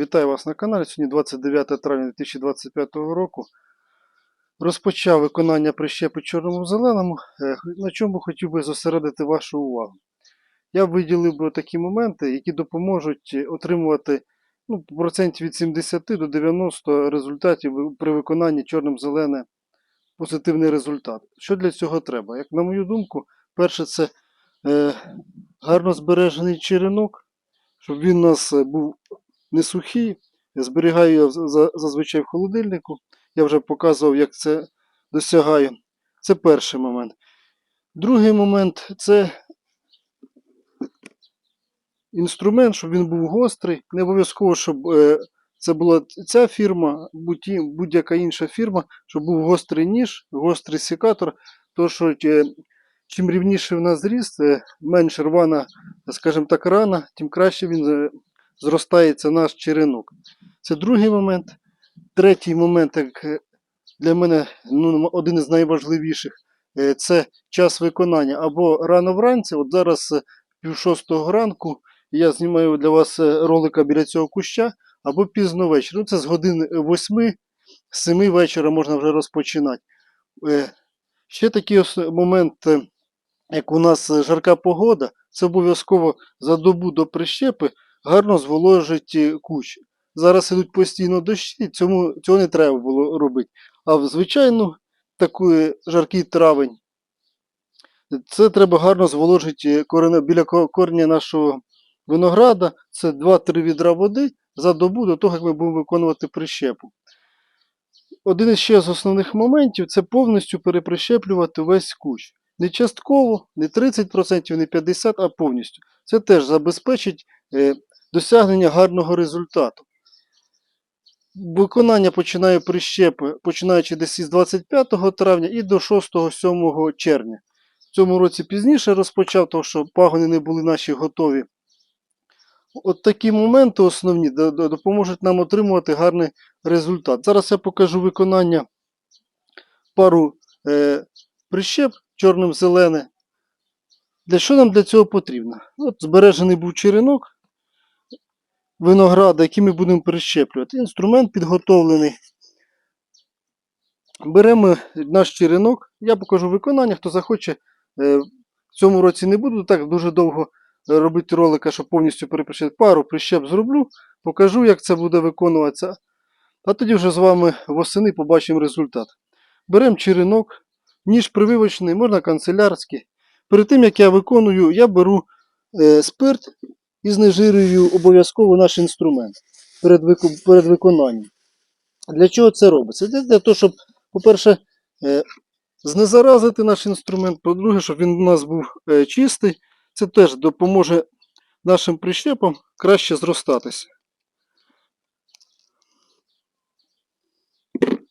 Вітаю вас на каналі. Сьогодні 29 травня 2025 року. Розпочав виконання прищепи чорному зеленому, е, на чому хотів би зосередити вашу увагу. Я виділив би такі моменти, які допоможуть отримувати ну, процентів від 70 до 90 результатів при виконанні чорним зелене позитивний результат. Що для цього треба? Як на мою думку, перше це е, гарно збережений черенок, щоб він у нас був не сухий. Я зберігаю його за- за- зазвичай в холодильнику. Я вже показував, як це досягаю. Це перший момент. Другий момент це інструмент, щоб він був гострий. Не обов'язково, щоб е, це була ця фірма, будь- будь-яка інша фірма, щоб був гострий ніж, гострий секатор. То що е, чим рівніший в нас зріст, е, менш рвана, скажімо так, рана, тим краще він зростається наш черенок. Це другий момент. Третій момент, як е, для мене ну, один із найважливіших, е, це час виконання. Або рано вранці, от зараз е, пів шостого ранку, я знімаю для вас ролика біля цього куща, або пізно ввечері. Ну, це з годин 8, 7 вечора можна вже розпочинати. Ще такий момент, як у нас жарка погода, це обов'язково за добу до прищепи гарно зволожить кущ. Зараз ідуть постійно дощі, цьому, цього не треба було робити. А в звичайну таку жаркий травень, це треба гарно зволожити корене, біля ко- корня нашого винограда. Це 2-3 відра води за добу до того, як ми будемо виконувати прищепу. Один ще з основних моментів це повністю переприщеплювати весь кущ. Не частково, не 30%, не 50%, а повністю. Це теж забезпечить е, досягнення гарного результату. Виконання починає прищепи, починаючи десь із 25 травня і до 6-7 червня. В цьому році пізніше розпочав, тому що пагони не були наші готові. От такі моменти основні до- до- допоможуть нам отримувати гарний результат. Зараз я покажу виконання пару е, прищеп чорним зелене. Для що нам для цього потрібно? От збережений був черенок винограда, який ми будемо прищеплювати. Інструмент підготовлений. Беремо наш черенок. Я покажу виконання. Хто захоче, е, в цьому році не буду так дуже довго робити ролика, щоб повністю переприщити. Пару прищеп зроблю, покажу, як це буде виконуватися. А тоді вже з вами восени побачимо результат. Беремо черенок, ніж прививочний, можна канцелярський. Перед тим, як я виконую, я беру е, спирт і знежирюю обов'язково наш інструмент перед, виконанням. Для чого це робиться? Для того, щоб, по-перше, е, знезаразити наш інструмент, по-друге, щоб він у нас був е, чистий. Це теж допоможе нашим прищепам краще зростатися.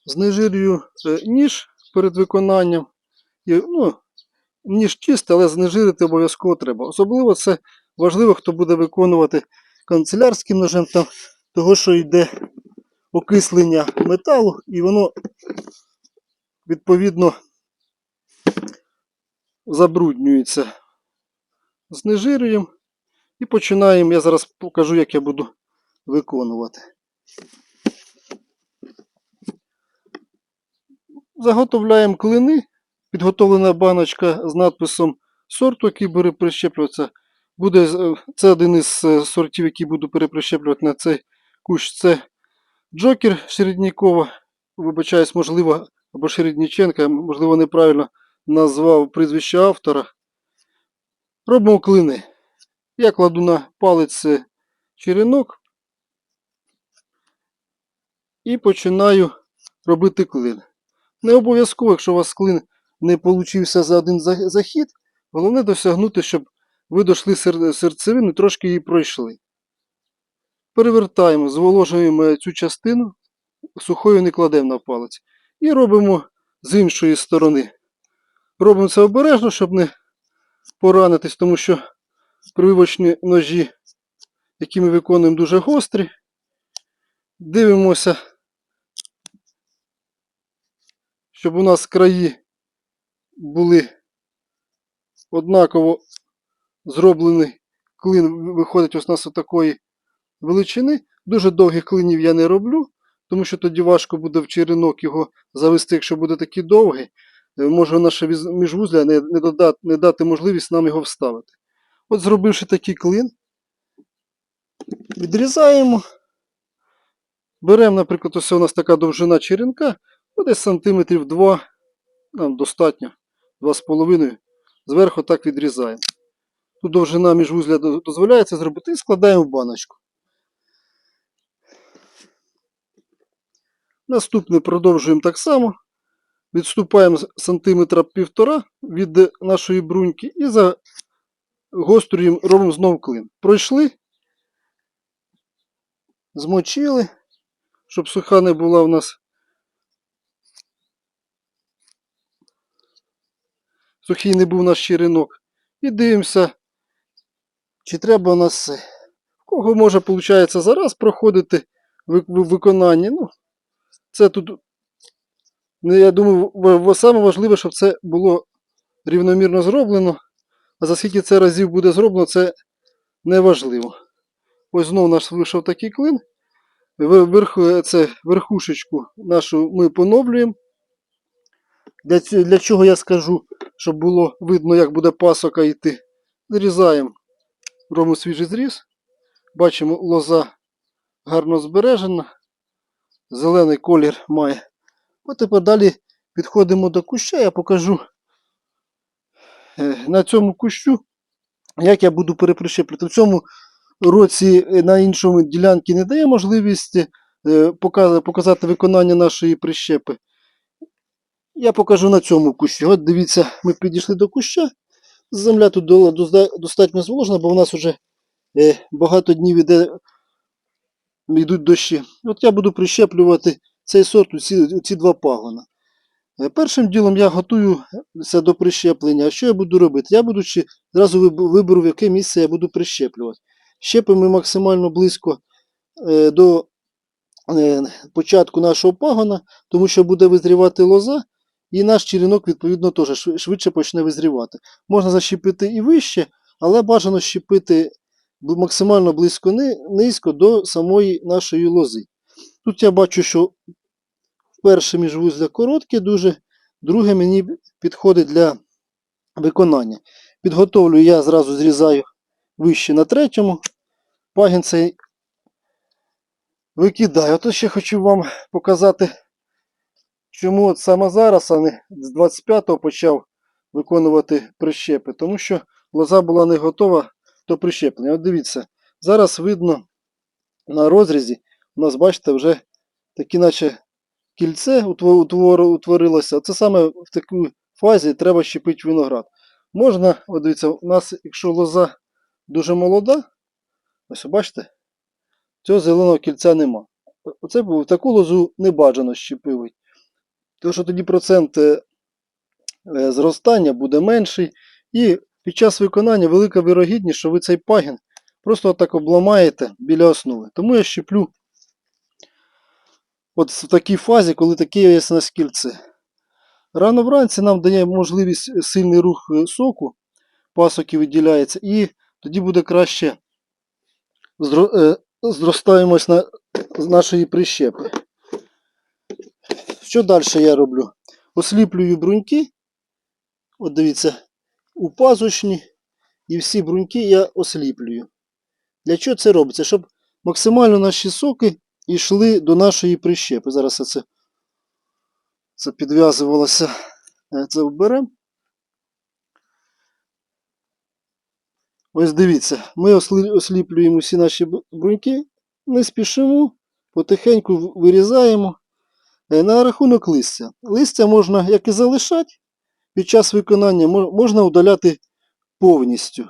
Знежирюю е, ніж перед виконанням. Ну, ніж чистий, але знежирити обов'язково треба. Особливо це важливо, хто буде виконувати канцелярським ножем, там, того, що йде окислення металу, і воно відповідно забруднюється. Знежирюємо і починаємо. Я зараз покажу, як я буду виконувати. Заготовляємо клини. Підготовлена баночка з надписом сорту, який буде прищеплюватися. Буде, це один із е, сортів, який буду переприщеплювати на цей кущ. Це Джокер Середнякова. Вибачаюсь, можливо, або Середніченка, можливо, неправильно назвав прізвище автора. Робимо клини. Я кладу на палець е, черенок і починаю робити клин. Не обов'язково, якщо у вас клин не получився за один захід, головне досягнути, щоб ви сер- серцевину трошки її пройшли. Перевертаємо, зволожуємо цю частину, сухою не кладемо на палець. І робимо з іншої сторони. Робимо це обережно, щоб не поранитись, тому що прививочні ножі, які ми виконуємо, дуже гострі. Дивимося, щоб у нас краї були однаково зроблені. Клин виходить ось у нас отакої величини. Дуже довгих клинів я не роблю, тому що тоді важко буде в черенок його завести, якщо буде такий довгий. Е, Може наше міжвузля не, не, додати, не дати можливість нам його вставити. От зробивши такий клин, відрізаємо. Беремо, наприклад, ось у нас така довжина черенка, ну, десь сантиметрів 2, нам достатньо, 2,5. Зверху так відрізаємо. Тут довжина міжвузля до- дозволяє це зробити і складаємо в баночку. Наступне продовжуємо так само. Відступаємо сантиметра півтора від нашої бруньки і загострюємо, робимо знову клин. Пройшли, змочили, щоб суха не була у нас. Сухий не був наш черенок. І дивимося, чи треба у нас це. Кого може, виходить, зараз проходити ви- ви- виконання. Ну, це тут, ну, я думаю, саме важливе, щоб це було рівномірно зроблено. А за скільки це разів буде зроблено, це не важливо. Ось знову наш вийшов такий клин. Ви- Верху, це верхушечку нашу ми поновлюємо. Для, для чого я скажу, щоб було видно, як буде пасока йти. Зрізаємо, робимо свіжий зріз. Бачимо, лоза гарно збережена. Зелений колір має. От тепер далі підходимо до куща, я покажу е, на цьому кущу, як я буду переприщеплювати. В цьому році е, на іншому ділянці не дає можливість е, показати виконання нашої прищепи. Я покажу на цьому кущі. От дивіться, ми підійшли до куща. Земля тут достатньо зволожена, бо в нас вже е, багато днів іде, йдуть дощі. От я буду прищеплювати цей сорт у ці, ці два пагона. Е, Першим ділом я готуюся до прищеплення. Що я буду робити? Я буду ще зразу виберу, в яке місце я буду прищеплювати. Щепимо максимально близько е, до початку нашого пагона, тому що буде визрівати лоза, і наш черенок, відповідно, теж швидше почне визрівати. Можна защепити і вище, але бажано щепити максимально близько низько до самої нашої лози. Тут я бачу, що перше міжвузля коротке дуже, друге мені підходить для виконання. Підготовлю я зразу зрізаю вище на третьому. Пагін цей викидаю. Ото ще хочу вам показати, чому от саме зараз, а не з 25-го почав виконувати прищепи. Тому що лоза була не готова до прищеплення. От дивіться, зараз видно на розрізі, у нас, бачите, вже такі наче кільце утво- утвор- утворилося. Це саме в такій фазі треба щепити виноград. Можна, от дивіться, у нас, якщо лоза дуже молода, ось бачите, цього зеленого кільця нема. Оце бу- таку лозу не бажано щепивати. Тому що тоді процент е, е, зростання буде менший. І під час виконання велика вірогідність, що ви цей пагін просто отак обламаєте біля основи. Тому я щеплю от в такій фазі, коли таке є на кільце. Рано вранці нам дає можливість сильний рух е, соку, пасоки виділяється, і тоді буде краще зро- зростаємось на нашої прищепи. Що далі я роблю? Осліплюю бруньки. От дивіться, у пазучні і всі бруньки я осліплюю. Для чого це робиться? Щоб максимально наші соки йшли до нашої прищепи. Зараз я це, це підв'язувалося. Е, Це вберемо. Ось дивіться, ми осліплюємо всі наші бруньки, не спішимо, потихеньку вирізаємо. Е, На рахунок листя. Листя можна як і залишати під час виконання, можна удаляти повністю,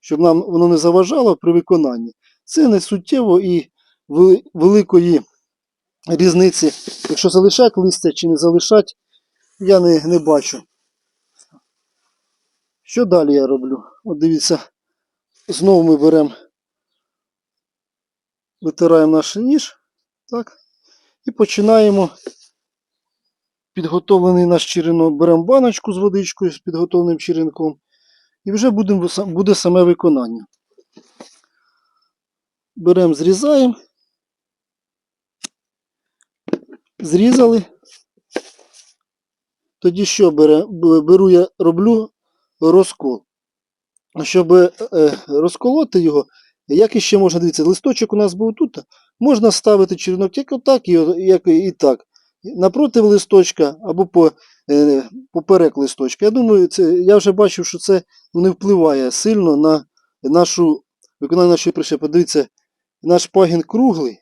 щоб нам воно не заважало при виконанні. Це не суттєво і великої різниці, якщо залишати листя чи не залишати, я не, не бачу. Що далі я роблю? От дивіться, знову ми беремо, витираємо наш ніж, так, і починаємо підготовлений наш черенок. Беремо баночку з водичкою, з підготовленим черенком, і вже будемо, буде саме виконання. беремо, зрізаємо. Зрізали. Тоді що беру я, роблю розкол. Щоб е, розколоти його, як іще можна дивитися, листочок у нас був тут, можна ставити черенок як отак, і, як і так. Напротив листочка або по, е, поперек листочка. Я думаю, це, я вже бачив, що це не впливає сильно на нашу виконання нашої прищепи. Дивіться, наш пагін круглий,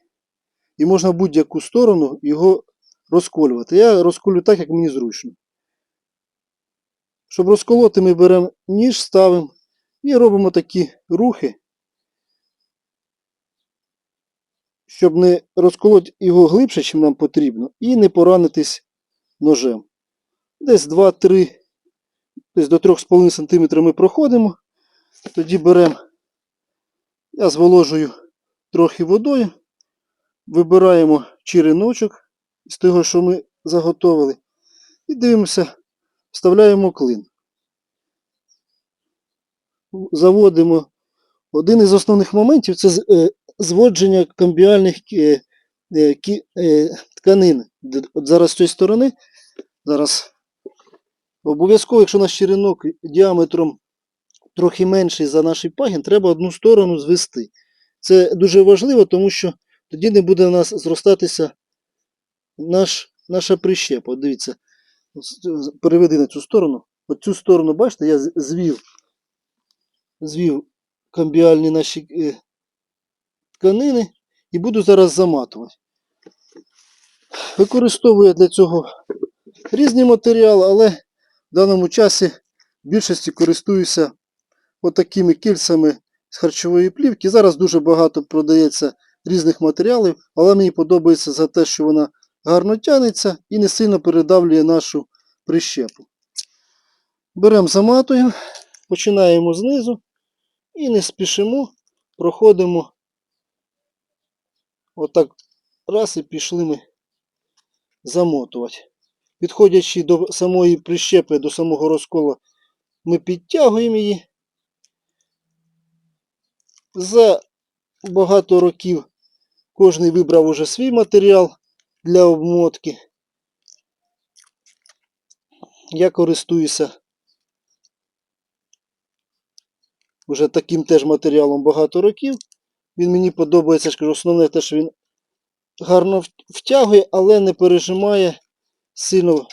і можна будь-яку сторону його розколювати. Я розколю так, як мені зручно. Щоб розколоти, ми беремо ніж, ставимо і робимо такі рухи, щоб не розколоти його глибше, чим нам потрібно, і не поранитись ножем. Десь 2-3, десь до 3,5 см ми проходимо. Тоді беремо, я зволожую трохи водою, вибираємо череночок з того, що ми заготовили, і дивимося, вставляємо клин. Заводимо. Один із основних моментів це е, зводження камбіальних е, е, е, тканин. Зараз з цієї сторони, зараз обов'язково, якщо наш черенок діаметром трохи менший за наш пагін, треба одну сторону звести. Це дуже важливо, тому що тоді не буде у нас зростатися наш, наша прищепа. Дивіться, переведи на цю сторону. От цю сторону, бачите, я звів, звів камбіальні наші тканини і буду зараз заматувати. Використовую для цього різні матеріали, але в даному часі в більшості користуюся отакими кільцями з харчової плівки. Зараз дуже багато продається різних матеріалів, але мені подобається за те, що вона гарно тягнеться і не сильно передавлює нашу прищепу. Беремо, заматуємо, починаємо знизу і не спішимо, проходимо отак раз і пішли ми замотувати. Підходячи до самої прищепи, до самого розкола, ми підтягуємо її. За багато років кожен вибрав уже свій матеріал для обмотки. Я користуюся вже таким теж матеріалом багато років. Він мені подобається, скажу, основне те, що він гарно втягує, але не пережимає сильно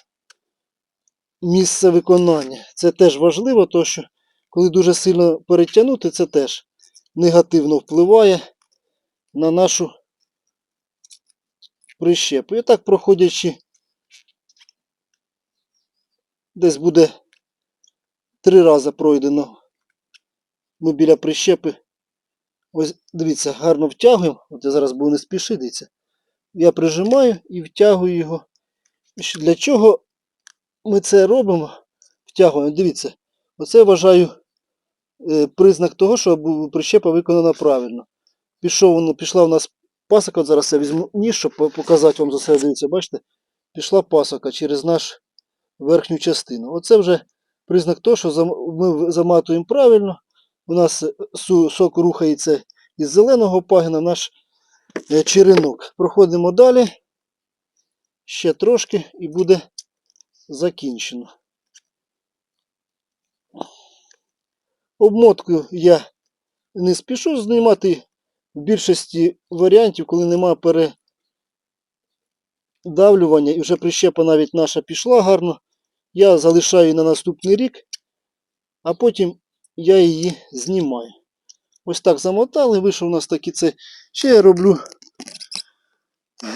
місце виконання. Це теж важливо, тому що коли дуже сильно перетягнути, це теж негативно впливає на нашу прищепу. І так, проходячи, десь буде три рази пройдено. Ми біля прищепи. Ось дивіться, гарно втягуємо. От я зараз буду не спішити, дивіться. Я прижимаю і втягую його. Для чого ми це робимо? Втягуємо. Дивіться, оце я вважаю е, признак того, що прищепа виконана правильно. Пішов, пішла у нас пасока, от зараз я візьму ніж, щоб показати вам за себе, дивіться, бачите? Пішла пасока через наш верхню частину. Оце вже признак того, що ми заматуємо правильно. У нас е, сок рухається із зеленого пагина наш е, черенок. Проходимо далі. Ще трошки і буде закінчено. Обмотку я не спішу знімати в більшості варіантів, коли нема передавлювання і вже прищепа навіть наша пішла гарно. Я залишаю на наступний рік, а потім я її знімаю. Ось так замотали, вийшов у нас такий це. Ще я роблю,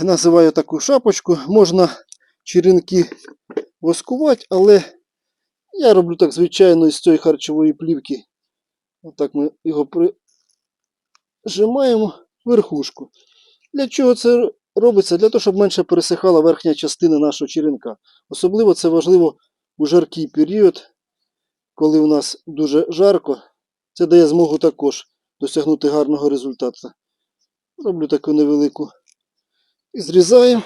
називаю таку шапочку. Можна черенки воскувати, але я роблю так звичайно із цієї харчової плівки. Отак ми його прижимаємо верхушку. Для чого це робиться? Для того, щоб менше пересихала верхня частина нашого черенка. Особливо це важливо у жаркий період, коли у нас дуже жарко. Це дає змогу також досягнути гарного результату. Роблю таку невелику і зрізаємо.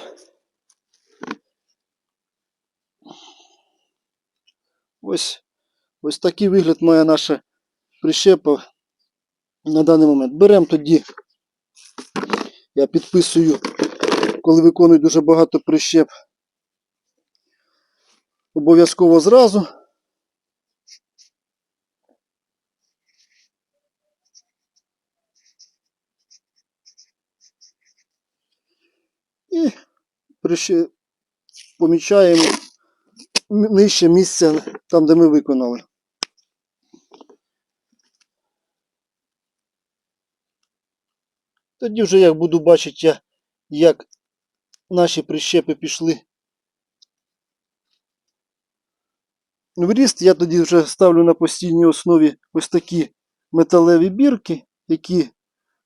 Ось, ось такий вигляд має наша прищепа на даний момент. Беремо тоді Я підписую, коли виконую дуже багато прищеп. Обов'язково зразу. І помічаємо нижче місце там, де ми виконали. Тоді вже як буду бачити, як наші прищепи пішли в ріст, я тоді вже ставлю на постійній основі ось такі металеві бірки, які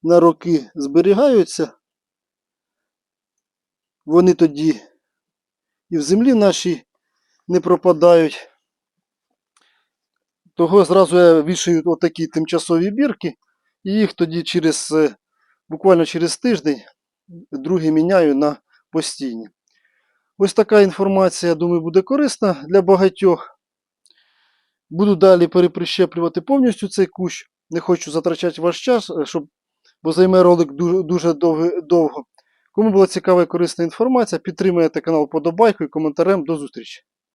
на роки зберігаються. Вони тоді і в землі нашій не пропадають. Того зразу я вішаю отакі тимчасові бірки, і їх тоді через, е, буквально через тиждень другі міняю на постійні. Ось така інформація, думаю, буде корисна для багатьох. Буду далі переприщеплювати повністю цей кущ. Не хочу затрачати ваш час, е, щоб, бо займе ролик дуже, дуже довго. Кому була цікава і корисна інформація, підтримайте канал подобайкою і коментарем. До зустрічі!